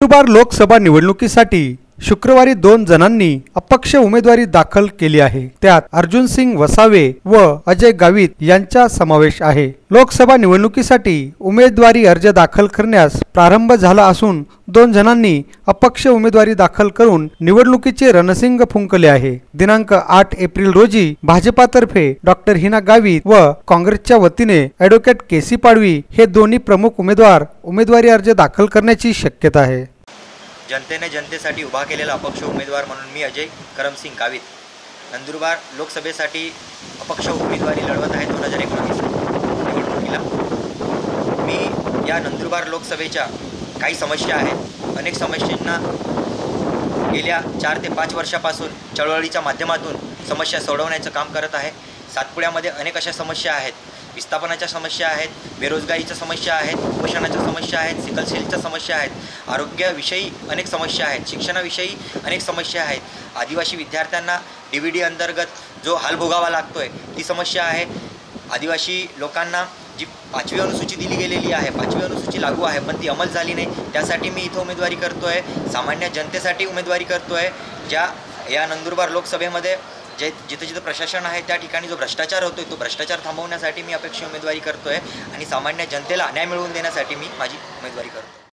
नंदुरबार लोकसभा निवडणुकीसाठी शुक्रवारी दोन जणांनी अपक्ष उमेदवारी दाखल केली आहे. त्यात अर्जुन सिंग वसावे व अजय गावित यांचा समावेश आहे. लोकसभा निवडणुकीसाठी उमेदवारी अर्ज दाखल करण्यास प्रारंभ झाला असून दोन जणांनी अपक्ष उमेदवारी दाखल करून निवडणुकीचे रणसिंग फुंकले आहे. दिनांक आठ एप्रिल रोजी भाजपातर्फे डॉक्टर हिना गावित व काँग्रेसच्या वतीने ॲडव्होकेट केसी पाडवी हे दोन्ही प्रमुख उमेदवार उमेदवारी अर्ज दाखल करण्याची शक्यता आहे. जनतेने जनतेसाठी उभा केलेला अपक्ष उमेदवार म्हणून मी अजय करमसिंग गावित. नंदुरबार लोकसभेसाठी अपक्ष उमेदवारी लढवत आहे दोन हजार एकोणीस निवडणुकीला. मी या नंदुरबार लोकसभेच्या काही समस्या आहेत. अनेक समस्यांना गेल्या चार ते पाच वर्षापासून चळवळीच्या माध्यमातून समस्या सोडवण्याचं काम करत आहे. सातपुड्यामध्ये अनेक अशा समस्या आहेत. विस्थापनाच्या समस्या आहेत बेरोजगारीच्या समस्या आहेत कुपोषणाच्या समस्या आहेत सिकलसेलच्या समस्या आहेत. आरोग्याविषयी अनेक समस्या आहेत शिक्षणाविषयी अनेक समस्या आहेत. आदिवासी विद्यार्थ्यांना डी व्ही डी अंतर्गत जो हाल भोगावा लागतो आहे ती समस्या आहे. आदिवासी लोकांना जी पाचवी अनुसूची दिली गेलेली आहे पाचवी अनुसूची लागू आहे पण ती अंमल झाली नाही. त्यासाठी मी इथं उमेदवारी करतो आहे सामान्य जनतेसाठी उमेदवारी करतो आहे ज्या या नंदुरबार लोकसभेमध्ये जे जिथं जिथं प्रशासन आहे त्या ठिकाणी जो भ्रष्टाचार होतो आहे तो भ्रष्टाचार थांबवण्यासाठी मी अपेक्षित उमेदवारी करतो आहे आणि सामान्य जनतेला न्याय मिळवून देण्यासाठी मी माझी उमेदवारी करतो